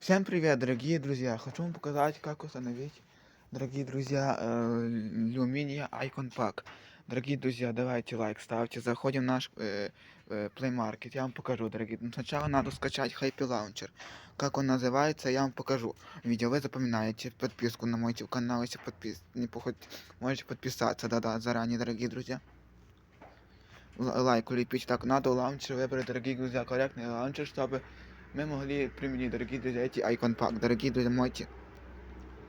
Всем привет, дорогие друзья! Хочу вам показать, как установить, дорогие друзья, э, Lumia Icon Pack. Дорогие друзья, давайте лайк ставьте, заходим в наш э, э, Play Market, я вам покажу, дорогие. Ну, сначала надо скачать Happy Launcher. Как он называется, я вам покажу. Видео вы запоминаете, подписку на мой канал, если подпис... не похоть, можете подписаться, да-да, заранее, дорогие друзья. Л- лайк улепить. Так, надо лаунчер выбрать, дорогие друзья, корректный лаунчер, чтобы мы могли применить, дорогие друзья, эти Icon Pack. Дорогие друзья, можете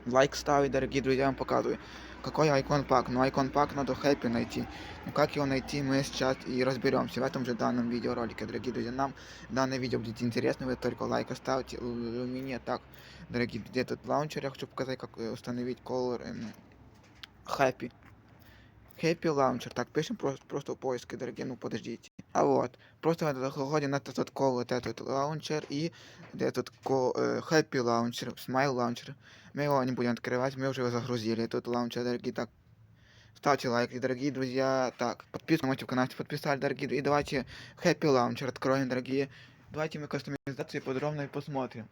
лайк ставить, дорогие друзья, я вам показываю. Какой Icon Pack? Ну, Icon Pack надо Happy найти. Ну, как его найти, мы сейчас и разберемся в этом же данном видеоролике, дорогие друзья. Нам данное видео будет интересно, вы только лайк оставьте. У у меня так, дорогие друзья, этот лаунчер, я хочу показать, как э, установить Color эм, Happy. Happy Launcher, так, пишем просто, просто в поиске, дорогие, ну подождите. А вот, просто заходим на этот кол, вот этот лаунчер и этот ко- э, Happy Launcher, Smile Launcher. Мы его не будем открывать, мы уже его загрузили, этот лаунчер, дорогие, так. Ставьте лайки, дорогие друзья, так, подписку на мой канал, если подписали, дорогие, друзья, и давайте Happy Launcher откроем, дорогие. Давайте мы кастомизацию подробно и посмотрим.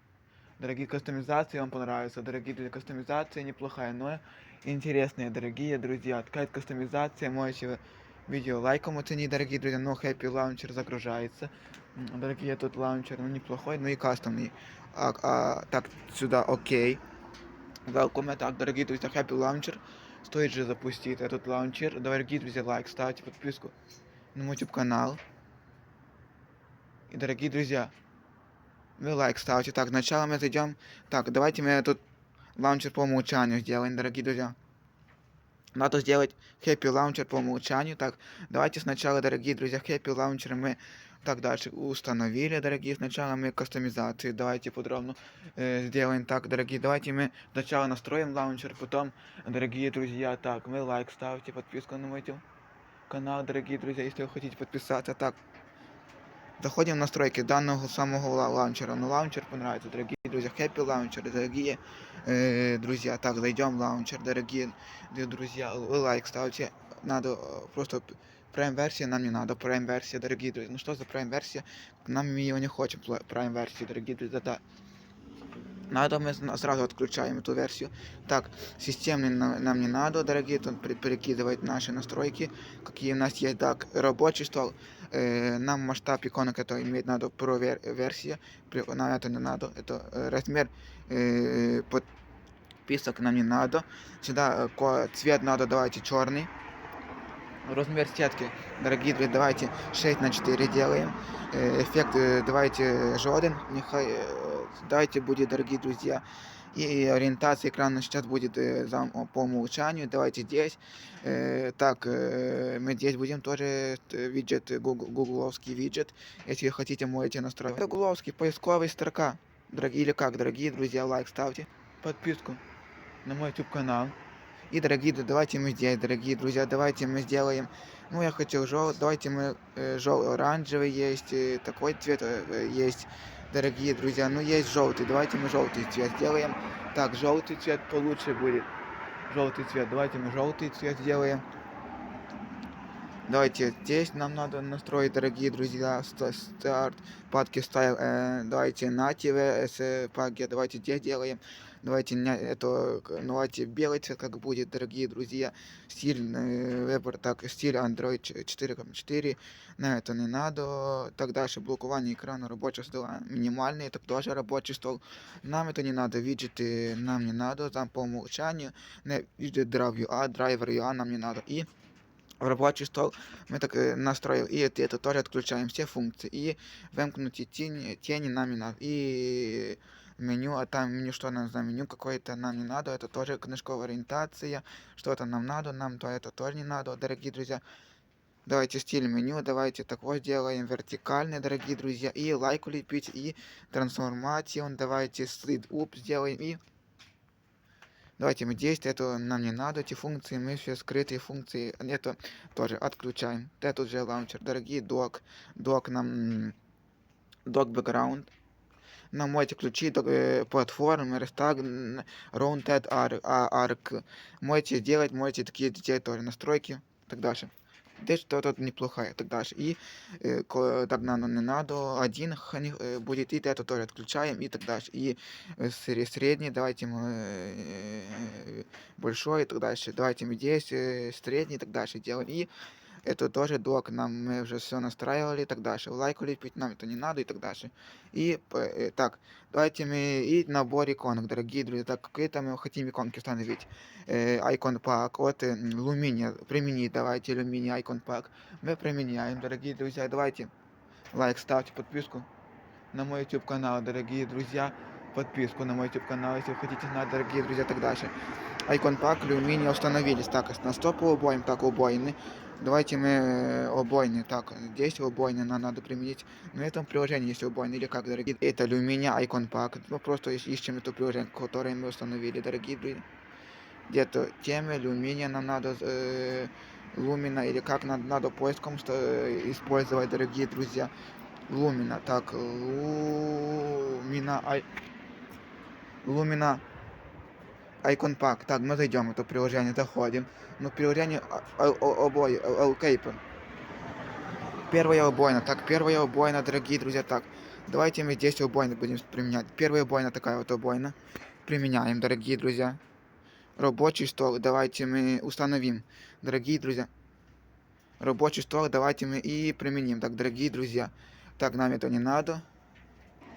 Дорогие кастомизации вам понравятся, дорогие друзья, кастомизация неплохая, но интересные, дорогие друзья. Такая кастомизация, можете видео лайком оценить, дорогие друзья, но Happy Launcher загружается. Дорогие, тут лаунчер, ну неплохой, но и кастомный. А, а, так, сюда, окей. Welcome, так, дорогие друзья, Happy Launcher. Стоит же запустить этот лаунчер. Дорогие друзья, лайк, ставьте подписку на мой YouTube канал. И, дорогие друзья, вы лайк ставьте. Так, сначала мы зайдем. Так, давайте мы этот лаунчер по умолчанию сделаем, дорогие друзья. Надо сделать Happy Launcher по умолчанию. Так, давайте сначала, дорогие друзья, Happy Launcher мы так дальше установили, дорогие. Сначала мы кастомизации, давайте подробно э, сделаем так, дорогие. Давайте мы сначала настроим лаунчер, потом, дорогие друзья, так, мы лайк ставьте, подписку на мой канал, дорогие друзья, если вы хотите подписаться. Так, заходим в настройки данного самого ла- лаунчера. Ну, лаунчер понравится, дорогие друзья. Happy Launcher, дорогие э, друзья. Так, зайдем в лаунчер, дорогие д- друзья. Вы лайк ставьте. Надо э, просто Prime версия нам не надо. Prime версия, дорогие друзья. Ну что за Prime версия? Нам мы ее не хотим. пла- Prime версию, дорогие друзья. Да. Надо, мы сна- сразу отключаем эту версию. Так, системный на- нам не надо, дорогие, тут пере- перекидывать наши настройки, какие у нас есть. Так, рабочий стол. Э, нам масштаб иконок это иметь надо Pro вер- версия, При- нам это не надо. Это э, размер э, подписок нам не надо. Сюда э, ко- цвет надо, давайте черный. Размер сетки, дорогие друзья, давайте 6 на 4 делаем. Э, Эффект э, давайте жоден, нехай э, давайте будет, дорогие друзья. И ориентация экрана сейчас будет э, за- по умолчанию. Давайте здесь. Э, так, э, мы здесь будем тоже э, виджет, э, гугл- гугловский виджет. Если хотите, можете настроить. Гугловский, поисковая строка. Дорогие, или как, дорогие друзья, лайк ставьте. Подписку на мой YouTube канал. И, дорогие, давайте мы здесь, дорогие друзья, давайте мы сделаем, ну, я хотел жел, давайте мы э, жел, оранжевый есть, такой цвет э, есть, дорогие друзья, ну, есть желтый, давайте мы желтый цвет сделаем. Так, желтый цвет получше будет. Желтый цвет, давайте мы желтый цвет сделаем. Давайте здесь нам надо настроить, дорогие друзья, ста- старт, падки стайл, э, давайте native с паги, давайте здесь делаем. Давайте это, к- ну, давайте белый цвет как будет, дорогие друзья. Стиль э, выбор, так, стиль Android ч- 4.4, на это не надо. Так дальше, блокирование экрана рабочего стола минимальный, это тоже рабочий стол. Нам это не надо, виджеты нам не надо, там по умолчанию. Не, виджет Drive UA, драйвер UA нам не надо. И в рабочий стол мы так э, настроил, и это, это тоже отключаем все функции. И вымкнутые тени, тени нам не надо. И меню, а там меню, что нам за меню какое-то нам не надо, это тоже книжковая ориентация, что-то нам надо, нам то это тоже не надо, дорогие друзья. Давайте стиль меню, давайте такое сделаем, вертикальный, дорогие друзья, и лайк улепить, и трансформацию, давайте слид up сделаем, и давайте мы действие, это нам не надо, эти функции, мы все скрытые функции, это тоже отключаем. Это уже лаунчер, дорогие, док, док нам, док background, нам можете включить платформы, н- Rounded а- Arc. Можете сделать, можете такие тоже настройки, так дальше. Здесь что-то неплохое и так дальше. И э, ко- так на не надо, один э, будет, и это тоже отключаем и так дальше. И э, сре- средний, давайте мы э, большой и так дальше. Давайте мы здесь э, средний и так дальше делаем. И это тоже док, нам мы уже все настраивали и так дальше. Лайк лепить нам это не надо и так дальше. И э, так, давайте мы и набор иконок, дорогие друзья. Так, какие-то мы хотим иконки установить. Э, Icon Pack от э, м, Lumia. Применить давайте Lumia Icon Pack. Мы применяем, дорогие друзья. Давайте лайк, ставьте подписку на мой YouTube канал, дорогие друзья. Подписку на мой YouTube канал, если вы хотите знать, дорогие друзья, так дальше. Icon Pack Lumia установились. Так, на 100 по обоим, так, убойны. Давайте мы э, убойны. Так, здесь убойны нам надо применить. На этом приложении есть убойны или как, дорогие. Это Lumia Icon Pack. Мы просто ищ- ищем это приложение, которое мы установили, дорогие друзья. Где-то темы, Lumia нам надо, э, Lumina или как надо, надо поиском э, использовать, дорогие друзья. Lumina, так, Lumina, ай... Icon Pack. Так, мы зайдем в это приложение, заходим. Ну, приложение а- а- обои, Алкейпа. Первая убойна. Так, первая убойна, дорогие друзья. Так, давайте мы здесь убойны будем применять. Первая убойна такая вот убойна. Применяем, дорогие друзья. Рабочий стол давайте мы установим, дорогие друзья. Рабочий стол давайте мы и применим. Так, дорогие друзья. Так, нам это не надо.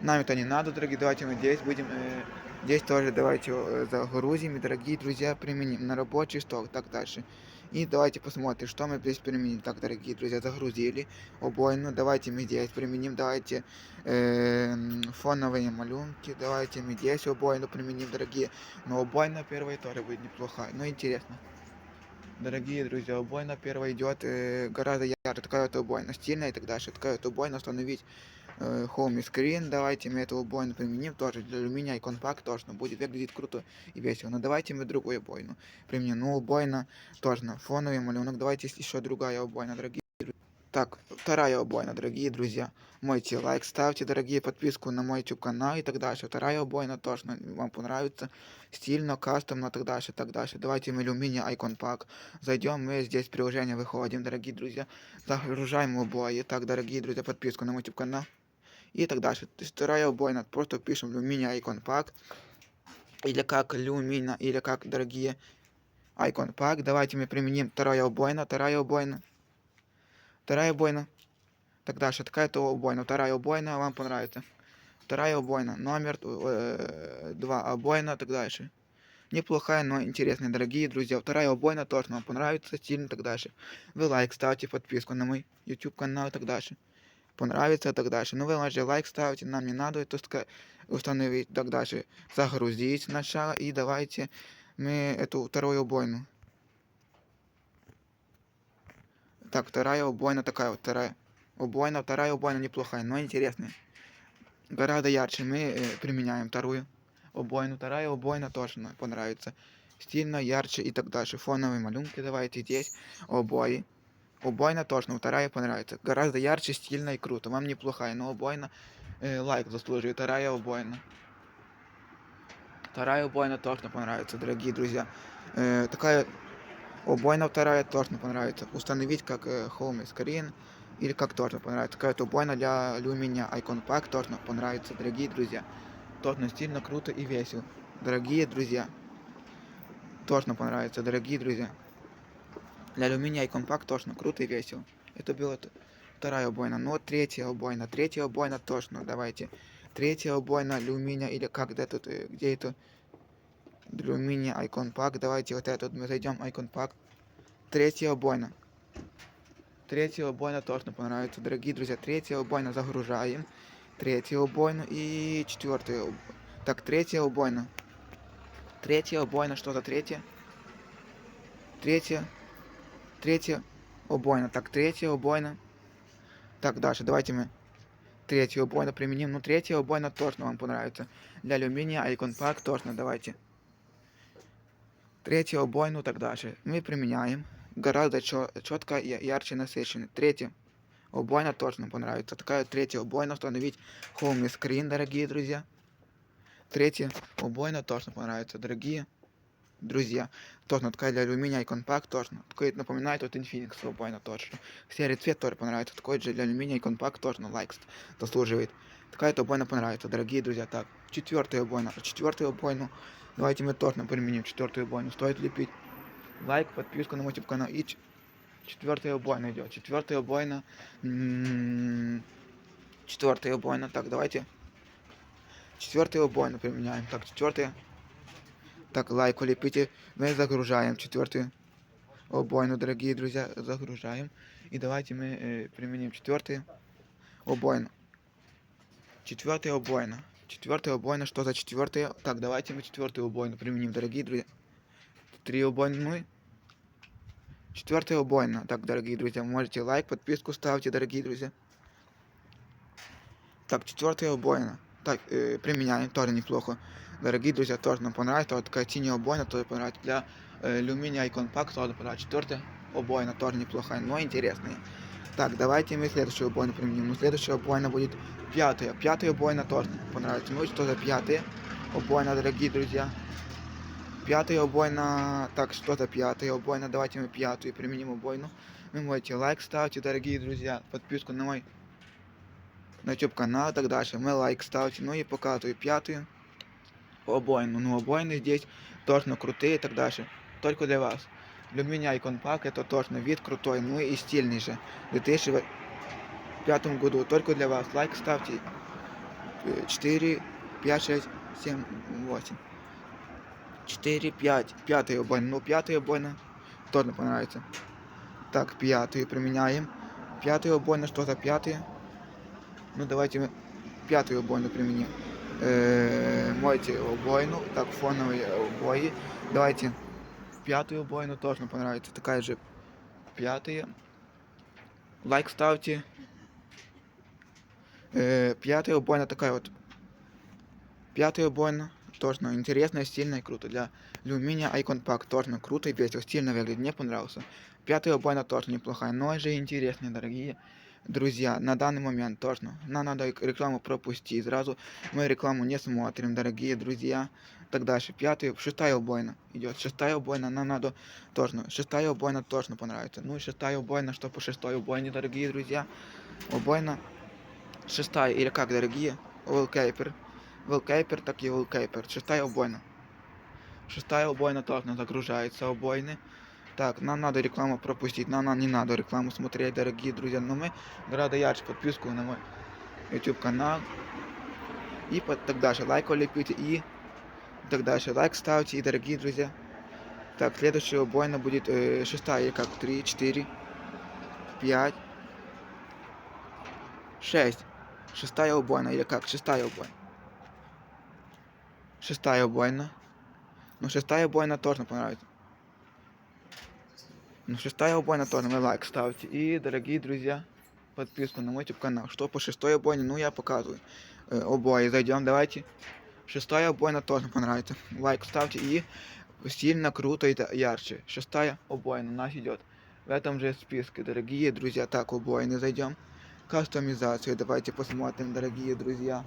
Нам это не надо, дорогие. Давайте мы здесь будем... э, здесь тоже давайте загрузим. И, дорогие друзья, применим на рабочий стол. Так, дальше. И давайте посмотрим, что мы здесь применим. Так, дорогие друзья, загрузили обойну. Давайте мы здесь применим. Давайте э, фоновые малюнки. Давайте мы здесь обойну применим, дорогие. Но убойна первая тоже будет неплохая. Ну, интересно. Дорогие друзья, убойна первая идет э, гораздо ярче. Такая вот убойна стильная и так дальше. Такая вот убойна установить э, home screen. Давайте мы эту убойну применим тоже для алюминия и компакт точно будет выглядеть круто и весело. Но давайте мы другую убойну применим. Ну, убойна точно. Фоновый малюнок. Давайте еще другая убойна, дорогие. Так, вторая убойна, дорогие друзья. Мойте лайк, ставьте, дорогие, подписку на мой YouTube канал и так дальше. Вторая убойна точно вам понравится. Стильно, кастомно, так дальше, так дальше. Давайте мы алюминия Icon Pack. Зайдем, мы здесь приложение выходим, дорогие друзья. Загружаем обои. Так, дорогие друзья, подписку на мой YouTube канал. И так дальше. То есть вторая убойна, просто пишем алюминия Icon Pack. Или как люмина, или как, дорогие, Icon Pack. Давайте мы применим вторая убойна, вторая убойна. Вторая убойна. Так дальше, такая-то убойна. Вторая убойна вам понравится. Вторая убойна. Номер э, два обойна, так дальше. Неплохая, но интересная, дорогие друзья. Вторая убойна точно вам понравится, стильно, так дальше. Вы лайк ставьте, подписку на мой YouTube канал и так дальше. Понравится и так дальше. Ну вы можете лайк ставьте, нам не надо ска- установить, так дальше. Загрузить сначала и давайте мы эту вторую убойну. Так, вторая убойна такая вот, вторая. Убойна, вторая убойна неплохая, но интересная. Гораздо ярче мы э, применяем вторую убойну. Вторая убойна точно понравится. Стильно, ярче и так дальше. Фоновые малюнки давайте здесь. Обои. Убойна точно, вторая понравится. Гораздо ярче, стильно и круто. Вам неплохая, но убойна э, лайк заслуживает. Вторая убойна. Вторая убойна точно понравится, дорогие друзья. Э, такая убойна вторая точно понравится. Установить как э, home screen или как точно понравится. Такая убойна для алюминия Icon Pack точно понравится, дорогие друзья. Точно стильно, круто и весело. Дорогие друзья. Точно понравится, дорогие друзья. Для алюминия Icon Pack точно круто и весело. Это была т- вторая убойна. Но третья убойна. Третья убойна точно. Давайте. Третья убойна алюминия или как где тут, э, где это? Алюминия Icon Pack. Давайте вот этот мы зайдем Icon Pack. Третья убойна. Третья убойна точно понравится, дорогие друзья. Третья убойна загружаем. Третья убойна и четвертая. Так, третья убойна. Третья убойна, что за третья? Третья. Убойна. Так, третья убойна. Так, дальше, давайте мы третью убойну применим. Ну, третья убойна точно вам понравится. Для алюминия Icon Pack точно давайте. Третью убойну так дальше. Мы применяем. Гораздо четко и ярче насыщенно. Третья убойна точно понравится. Такая третья убойна установить home screen, дорогие друзья. Третья убойна точно понравится, дорогие друзья. Такая для алюминия и компакт, точно. Такой напоминает вот Infinix убойно точно. Серый цвет тоже понравится. Такой же для алюминия и компакт точно лайк заслуживает. Такая то убойно понравится, дорогие друзья. Так, четвертый убойно. Четвертый убойну. Давайте мы точно применим четвертую убойну. Стоит лепить лайк, подписку на мой YouTube канал. И четвертая убойна идет. Четвертая убойна. М, Четвертая убойна. Так, давайте. Четвертая убойна применяем. Так, четвертая. Так, лайк лепите. Мы загружаем четвертую убойну, дорогие друзья. Загружаем. И давайте мы э, применим четвертую убойну. Четвертая убойна. Четвертая убойна. Что за четвертая? Так, давайте мы четвертую убойну применим, дорогие друзья. Три убойны. Ну Четвертая убойна. Так, дорогие друзья, можете лайк, подписку ставьте, дорогие друзья. Так, четвертая убойна. Так, э, применяем, тоже неплохо. Дорогие друзья, тоже нам понравится. Вот такая синяя убойна тоже понравится. Для э, алюминия и компакт тоже понравится. Четвертая убойна тоже неплохая, но интересная. Так, давайте мы следующую убойну применим. Ну, следующая убойна будет пятая. Пятая убойна тоже понравится. Ну, и что за пятая убойна, дорогие друзья? Пятая убойна. Так, что за пятая убойна? Давайте мы пятую применим убойну. Вы можете лайк ставьте, дорогие друзья, подписку на мой на YouTube канал и так дальше. Мы лайк ставьте. Ну и показываю пятую Обойну. Ну, обойны здесь точно крутые и так дальше. Только для вас. Для меня и компакт это точно вид крутой, ну и стильный же. В 2005 году только для вас. Лайк ставьте. 4, 5, 6, 7, 8. 4, 5. Пятая обойна. Ну, пятая обойна тоже понравится. Так, пятую применяем. Пятая обойна, что за пятая? Ну, давайте мы пятую обойну применим. Мойте обойну. Так, фоновые обои. Давайте пятую обойну тоже понравится. Такая же пятая. Лайк ставьте. Пятая убойна такая вот. Пятая убойна. Точно интересная, стильная, круто. Для алюминия Icon Pack точно круто и весело. Стильно выглядит, мне понравился. Пятая убойна тоже неплохая, но же интересная, дорогие друзья. На данный момент точно. Нам надо рекламу пропустить. Сразу мы рекламу не смотрим, дорогие друзья. Так дальше. Пятая, шестая убойна идет. Шестая убойна нам надо точно. Шестая убойна точно понравится. Ну и шестая убойна, что по шестой убойне, дорогие друзья. Убойна шестая или как, дорогие? Wallpaper. Wallpaper, так и Wallpaper. Шестая убойна. Шестая убойна точно загружается убойны. Так, нам надо рекламу пропустить, нам, нам не надо рекламу смотреть, дорогие друзья. Но мы гораздо ярче подписку на мой YouTube канал. И под, так дальше. Лайк лепите и так дальше. Лайк ставьте, и дорогие друзья. Так, следующая убойна будет э, шестая, как? Три, четыре, пять, шесть. Шестая убойна, или как? Шестая убойна. Шестая убойна. Ну, шестая убойна тоже понравится. Ну, шестая убойна тоже мы лайк ставьте. И, дорогие друзья, подписку на мой YouTube канал. Что по шестой обойне, ну, я показываю. Э, обои зайдем, давайте. Шестая обойна тоже понравится. Лайк ставьте и сильно круто и ярче. Шестая обойна у нас идет. В этом же списке, дорогие друзья. Так, обойны зайдем. Кастомизацию давайте посмотрим, дорогие друзья.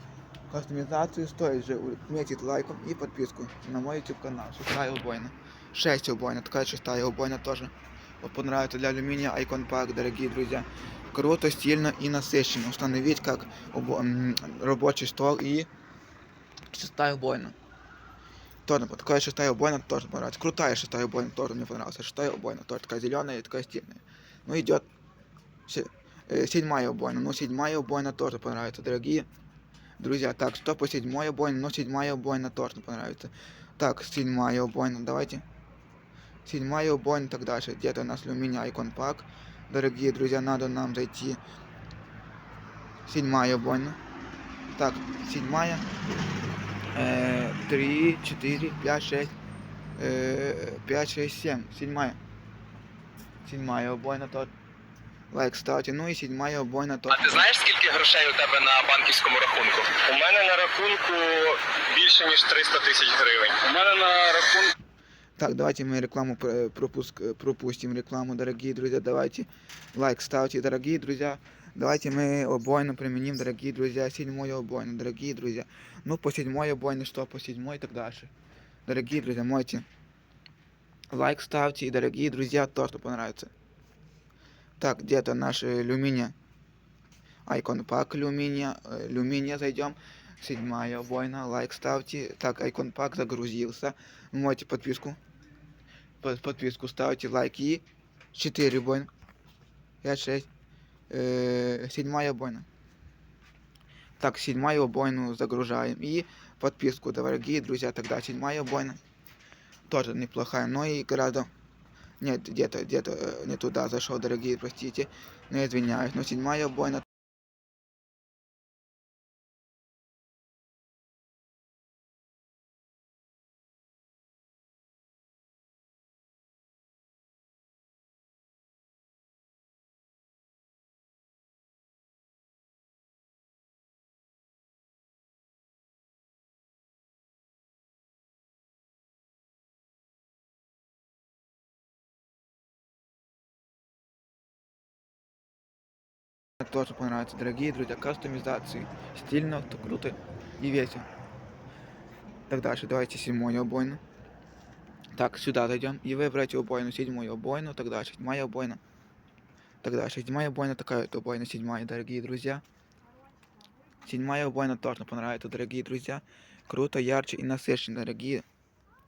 Кастомизацию стоит же отметить лайком и подписку на мой YouTube канал. Шестая убойна. Шесть убойна, такая шестая убойна тоже. Понравится для алюминия Icon Pack, дорогие друзья. Круто, стильно и насыщенно. Установить как рабочий стол и шестая убойна. Тоже такая шестая убойна тоже понравится. Крутая шестая убойна тоже мне понравилась. Шестая убойна тоже такая зеленая и такая стильная. Ну идет э, седьмая убойна. Ну седьмая убойна тоже понравится, дорогие друзья. Так, что по седьмой убойна? Ну седьмая убойна тоже понравится. Так, седьмая убойна, давайте. Седьмая убойна, так дальше. Где-то у нас алюминий Icon Pack. Дорогие друзья, надо нам зайти. Седьмая убойна. Так, седьмая. Э, Три, четыре, пять, шесть. э, Пять, шесть, семь. Седьмая. Седьмая убойна тот. Лайк ставьте. Ну и седьмая убойна тот. А ти знаєш, скільки грошей у тебе на банківському рахунку? У мене на рахунку більше ніж 300 тисяч гривень. У мене на рахунку Так, давайте мы рекламу про- пропуск, э, пропустим рекламу, дорогие друзья. Давайте лайк ставьте, дорогие друзья. Давайте мы обойну применим, дорогие друзья, седьмую обойну, дорогие друзья. Ну, по седьмой обойне, что по седьмой, так дальше. Дорогие друзья, мойте лайк ставьте, и, дорогие друзья, то, что понравится. Так, где-то наш э, Люминия, Айкон Пак Люминия, э, Люминия зайдем. Седьмая война, лайк ставьте. Так, Айкон Пак загрузился. Можете подписку. Под- подписку ставьте, лайк и 4 войн. 5, 6. Э, седьмая война. Так, седьмую бойну загружаем. И подписку, дорогие друзья, тогда седьмая бойна. Тоже неплохая, но и гораздо... Нет, где-то, где-то э, не туда зашел, дорогие, простите. Но извиняюсь. Но седьмая бойна тоже понравится, дорогие друзья. Кастомизации. Стильно, то круто и весело. Так дальше, давайте седьмую обойну. Так, сюда зайдем и выбрать обойну, седьмую обойну, дальше, седьмая обойна. Дальше, седьмая обойна, такая вот обойна, седьмая, дорогие друзья. Седьмая обойна тоже понравится, дорогие друзья. Круто, ярче и насыщенно, дорогие.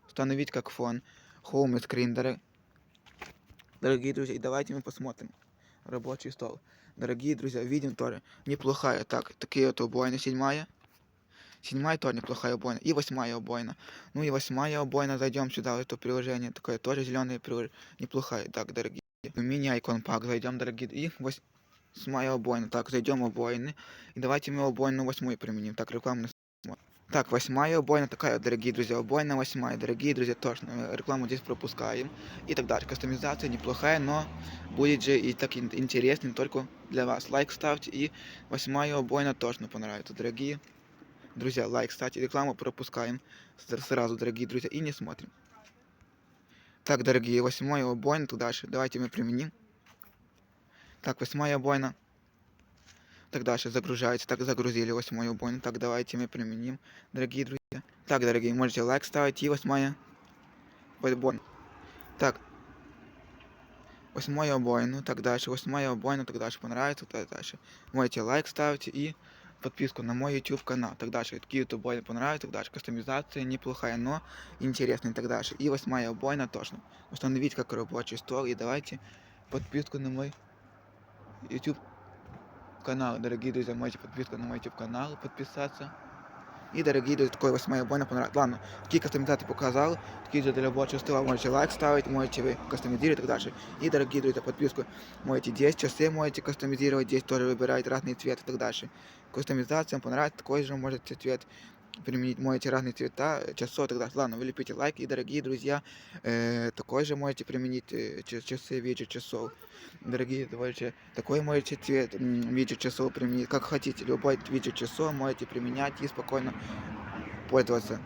Установить как фон. Home screen, дор- дорогие друзья. И давайте мы посмотрим. Рабочий стол. Дорогие друзья, видим тоже неплохая. Так, такие вот обойны. Седьмая. Седьмая тоже неплохая обойна. И восьмая обойна. Ну и восьмая обойна. Зайдем сюда, в это приложение. Такое тоже зеленое приложение. Неплохая. Так, дорогие. Мини-айкон пак. Зайдем, дорогие. И восьмая обойна. Так, зайдем обойны. И давайте мы обойну восьмую применим. Так, рекламный. Так, восьмая обойна такая, дорогие друзья, обойна восьмая, дорогие друзья, точно, э, рекламу здесь пропускаем и так далее. Кастомизация неплохая, но будет же и так ин- интереснее только для вас. Лайк ставьте и восьмая обойна точно понравится, дорогие друзья. Лайк ставьте, рекламу пропускаем сразу, дорогие друзья, и не смотрим. Так, дорогие, восьмая обойна, туда дальше, давайте мы применим. Так, восьмая обойна. Так дальше загружается. Так загрузили восьмую бойну. Так давайте мы применим, дорогие друзья. Так, дорогие, можете лайк ставить и восьмая бойна. Так. Восьмая бойну. Так дальше. Восьмая бойна. Так дальше понравится. Так дальше. Можете лайк ставить и подписку на мой YouTube канал. Так дальше. Такие YouTube бойны понравятся. Так дальше. Кастомизация неплохая, но интересная. Так дальше. И восьмая бойна точно. Установить как рабочий стол. И давайте подписку на мой YouTube канал, дорогие друзья, можете подписку на мой YouTube канал, подписаться. И, дорогие друзья, такой восьмая бойна понравилась. Ладно, такие кастомизации показал, такие же для рабочего стола можете лайк ставить, можете вы кастомизировать и так дальше. И, дорогие друзья, подписку можете 10 часы можете кастомизировать, здесь тоже выбирать разные цветы и так дальше. Кастомизация понравится, такой же можете цвет применить, можете разные цвета, часов далее. Ладно, вы лепите лайк, и, дорогие друзья, э, такой же можете применить э, ча- часы, виджет часов. Дорогие товарищи, такой можете цвет виджет часов применить, как хотите. Любой виджет часов можете применять и спокойно пользоваться.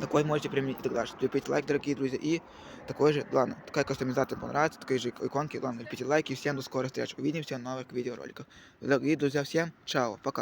Такой можете применить и так дальше. Лепите лайк, дорогие друзья, и такой же, ладно, такая кастомизация понравится, такие же иконки, ладно, лепите лайки, всем до скорых встреч. Увидимся в новых видеороликах. Дорогие друзья, всем чао, пока.